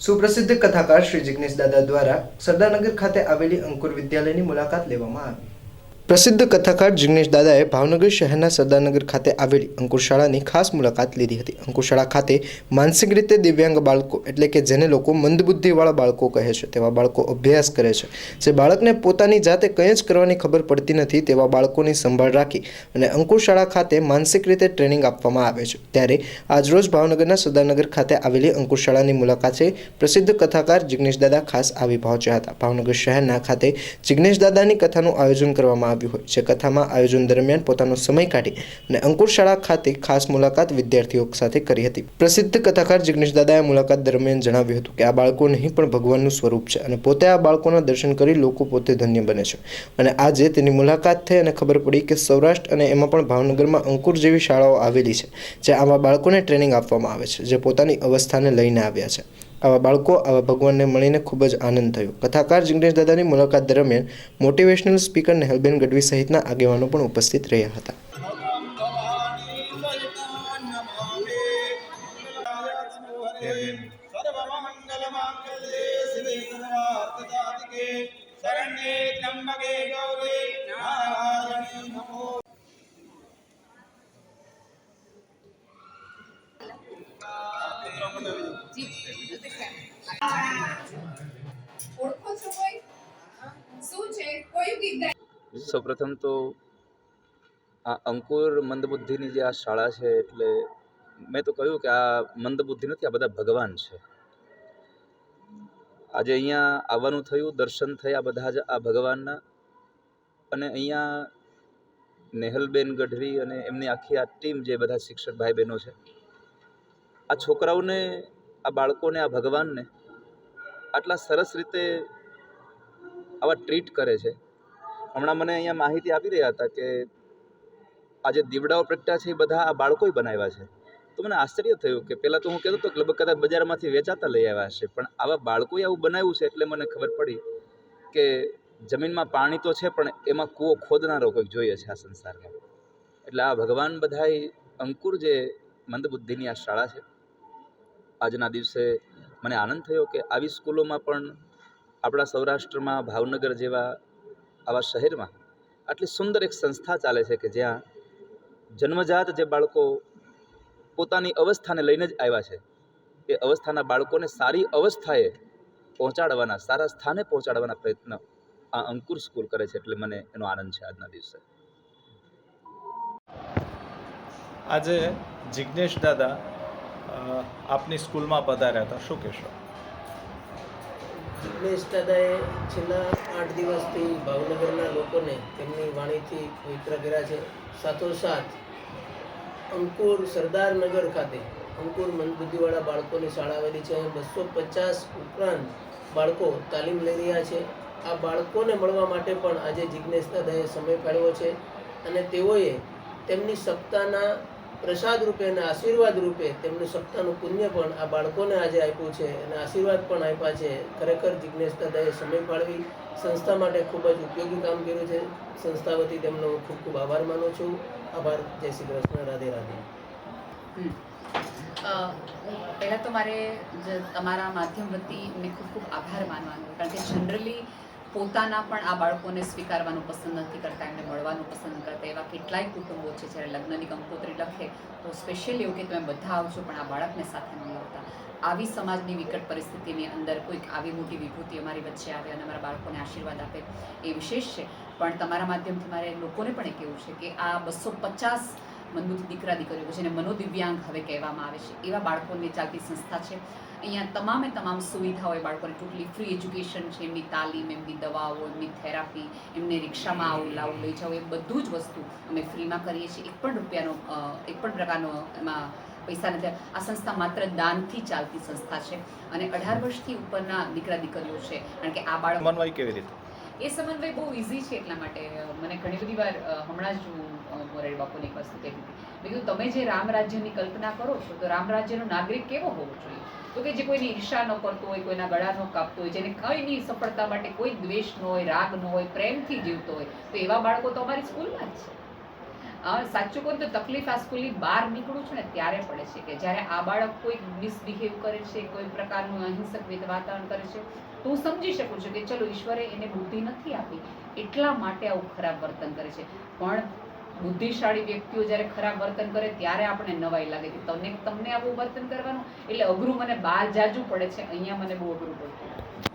સુપ્રસિદ્ધ કથાકાર શ્રી જિગ્નેશ દાદા દ્વારા સરદારનગર ખાતે આવેલી અંકુર વિદ્યાલયની મુલાકાત લેવામાં આવી. પ્રસિદ્ધ કથાકાર જિગ્નેશ દાદાએ ભાવનગર શહેરના સરદારનગર ખાતે આવેલી અંકુરશાળાની ખાસ મુલાકાત લીધી હતી. અંકુરશાળા ખાતે માનસિક રીતે દિવ્યાંગ બાળકો એટલે કે જેને લોકો મંદબુદ્ધિવાળા બાળકો કહે છે, તેવા બાળકો અભ્યાસ કરે છે. જે બાળકને પોતાની જાતે કંઈ જ કરવાની ખબર પડતી નથી, તેવા બાળકોની સંભાળ રાખી અને અંકુરશાળા ખાતે માનસિક રીતે ટ્રેનિંગ આપવામાં આવે છે. ત્યારે આજરોજ ભાવનગરના સરદારનગર ખાતે આવેલી અંકુરશાળાની મુલાકાતે પ્રસિદ્ધ કથાકાર જિગ્નેશ દાદા ખાસ આવી પહોંચ્યા હતા. ભાવનગર શહેરના ખાતે જિગ્નેશ દાદાની કથાનું આયોજન કરવામાં આવ્યું હોય જે કથામાં આયોજન દરમિયાન પોતાનો સમય કાઢી અને અંકુર શાળા ખાતે ખાસ મુલાકાત વિદ્યાર્થીઓ સાથે કરી હતી. પ્રસિદ્ધ કથાકાર જિગ્નેશ દાદાએ મુલાકાત દરમિયાન જણાવ્યું હતું કે, આ બાળકો નહીં, પણ ભગવાનનું સ્વરૂપ છે અને પોતે આ બાળકોના દર્શન કરી લોકો પોતે ધન્ય બને છે. અને આજે તેની મુલાકાત થઈ અને ખબર પડી કે સૌરાષ્ટ્ર અને એમાં પણ ભાવનગરમાં અંકુર જેવી શાળાઓ આવેલી છે જે આવા બાળકોને ટ્રેનિંગ આપવામાં આવે છે, જે પોતાની અવસ્થાને લઈને આવ્યા છે. આવા બાળકો આવા ભગવાનને મળીને ખૂબ જ આનંદ થયો. કથાકાર જિગ્નેશ દાદાની મુલાકાત દરમિયાન મોટિવેશનલ સ્પીકર નેહલબેન ગઢવી સહિતના આગેવાનો પણ ઉપસ્થિત રહ્યા હતા. શરણ્યે ત્રંબકે સૌપ્રથમ તો આ અંકુર મંદબુદ્ધિની જે આ શાળા છે એટલે મેં તો કહ્યું કે આ મંદબુદ્ધિ નથી, આ બધા ભગવાન છે. આજે અહીંયા આવવાનું થયું, દર્શન થયા બધા જ આ ભગવાનના અને અહીંયા નેહલબેન ગઢવી અને એમની આખી આ ટીમ જે બધા શિક્ષક ભાઈ બહેનો છે, આ છોકરાઓને, આ બાળકોને, આ ભગવાનને આટલા સરસ રીતે આવા ટ્રીટ કરે છે. હમણાં મને અહીંયા માહિતી આપી રહ્યા હતા કે આ જે દીવડાઓ પ્રગટ્યા છે એ બધા આ બાળકોએ બનાવ્યા છે. તો મને આશ્ચર્ય થયું કે પહેલાં તો હું કહેતો હતો લગભગ કદાચ બજારમાંથી વેચાતા લઈ આવ્યા હશે, પણ આવા બાળકોએ આવું બનાવ્યું છે એટલે મને ખબર પડી કે જમીનમાં પાણી તો છે, પણ એમાં કૂવો ખોદનારો કોઈક જોઈએ છે આ સંસારમાં. એટલે આ ભગવાન બધાએ અંકુર જે મંદબુદ્ધિની આ શાળા છે, આજના દિવસે મને આનંદ થયો કે આવી સ્કૂલોમાં પણ આપણા સૌરાષ્ટ્રમાં ભાવનગર જેવા આવા શહેરમાં આટલી સુંદર એક સંસ્થા ચાલે છે કે જ્યાં જન્મજાત જે બાળકો પોતાની અવસ્થાને લઈને જ આવ્યા છે, એ અવસ્થાના બાળકોને સારી અવસ્થાએ પહોંચાડવાના, સારા સ્થાને પહોંચાડવાના પ્રયત્ન આ અંકુર સ્કૂલ કરે છે એટલે મને એનો આનંદ છે આજના દિવસે. આજે જિજ્ઞેશ દાદા આપની સ્કૂલમાં પધાર્યા હતા. શું કહેશો? દાદાએ છેલ્લા આઠ દિવસથી ભાવનગરના લોકોને તેમની વાણીથી પવિત્ર કર્યા છે. સાથોસાથ અંકુર સરદારનગર ખાતે અંકુર મંદબુદ્ધિવાળા બાળકોની શાળા આવેલી છે. બસો પચાસ ઉપરાંત બાળકો તાલીમ લઈ રહ્યા છે. આ બાળકોને મળવા માટે પણ આજે જિજ્ઞેશ દાદાએ સમય કાઢ્યો છે અને તેઓએ તેમની સપ્તાહના પ્રસાદ રૂપે અને આશીર્વાદ રૂપે તેમનું સપ્તાહનું પુણ્ય પણ આ બાળકોને આજે આપ્યું છે અને આશીર્વાદ પણ આપ્યા છે. ખરેખર જિજ્ઞેશ દાદાએ સમય ફાળવી સંસ્થા માટે ખૂબ જ ઉપયોગી કામ કર્યું છે. સંસ્થા વતી તેમનો હું ખૂબ ખૂબ આભાર માનું છું. આભાર. જય શ્રી કૃષ્ણ. રાધે રાધે. પહેલાં તો મારે તમારા માધ્યમ વતી મેં ખૂબ ખૂબ આભાર માનવાનો કારણ કે જનરલી પોતાના પણ આ બાળકોને સ્વીકારવાનું પસંદ નથી કરતા, એમને મળવાનું પસંદ કરતા. એવા કેટલાય કુટુંબો છે જ્યારે લગ્નની કંકોત્રી લખે, તો સ્પેશિયલી એવું કે તમે બધા આવજો, પણ આ બાળકને સાથે નહીં આવતા આવી સમાજની વિકટ પરિસ્થિતિની અંદર કોઈક આવી મોટી વિભૂતિ અમારી વચ્ચે આવે અને અમારા બાળકોને આશીર્વાદ આપે, એ વિશેષ છે. પણ તમારા માધ્યમથી મારે લોકોને પણ એ કહેવું છે કે આ બસો પચાસ મનબુદ્ધિ દીકરા દીકરીઓ જેને મનોદિવ્યાંગ હવે કહેવામાં આવે છે. એવા બાળકોને ચાલતી સંસ્થા છે. અહીંયા તમામે તમામ સુવિધાઓ એ બાળકોને ટોટલી ફ્રી એજ્યુકેશન છે. એમની તાલીમ, એમની દવાઓ, એમની થેરાપી, એમને રિક્ષામાં આવું લાવું, લઈ જાઓ એ બધું જ વસ્તુ અમે ફ્રીમાં કરીએ છીએ. એક પણ રૂપિયાનો એક પણ પ્રકારનો એમાં પૈસા નથી. આ સંસ્થા માત્ર દાનથી ચાલતી સંસ્થા છે. અને અઢાર વર્ષથી ઉપરના દીકરા દીકરીઓ છે. કારણ કે આ બાળક કેવી રીતે? એ સમન્વય બહુ ઇઝી છે એટલા માટે. મને ઘણી બધી વાર હમણાં જ હું મોરારી બાપુને એક વસ્તુ કહેતી હતી. મેં કીધું, તમે જે રામ રાજ્યની કલ્પના કરો છો, તો રામ રાજ્યનો નાગરિક કેવો હોવો જોઈએ? તો કે જે કોઈની ઈર્ષા ન કરતો હોય, કોઈના ગળા ન કાપતો હોય, જેને કંઈની સફળતા માટે કોઈ દ્વેષ ન હોય, રાગ ન હોય, પ્રેમથી જીવતો હોય, તો એવા બાળકો તો અમારી સ્કૂલમાં જ છે. સાચું કહું તો તકલીફ આ સ્કૂલની બહાર નીકળું છું ને ત્યારે પડે છે કે જ્યારે આ બાળક કોઈ મિસબિહેવ કરે છે, કોઈ પ્રકારનું અહિંસક વાતાવરણ કરે છે, તો હું સમજી શકું છું કે ચલો ઈશ્વરે એને બુદ્ધિ નથી આપી, એટલા માટે આવું ખરાબ વર્તન કરે છે. પણ બુદ્ધિશાળી વ્યક્તિઓ જ્યારે ખરાબ વર્તન કરે ત્યારે આપણે નવાઈ લાગે કે તમને તમને આવું વર્તન કરવાનું? એટલે અઘરું મને બહાર જાજુ પડે છે, અહીંયા મને બહુ અઘરું પડતું.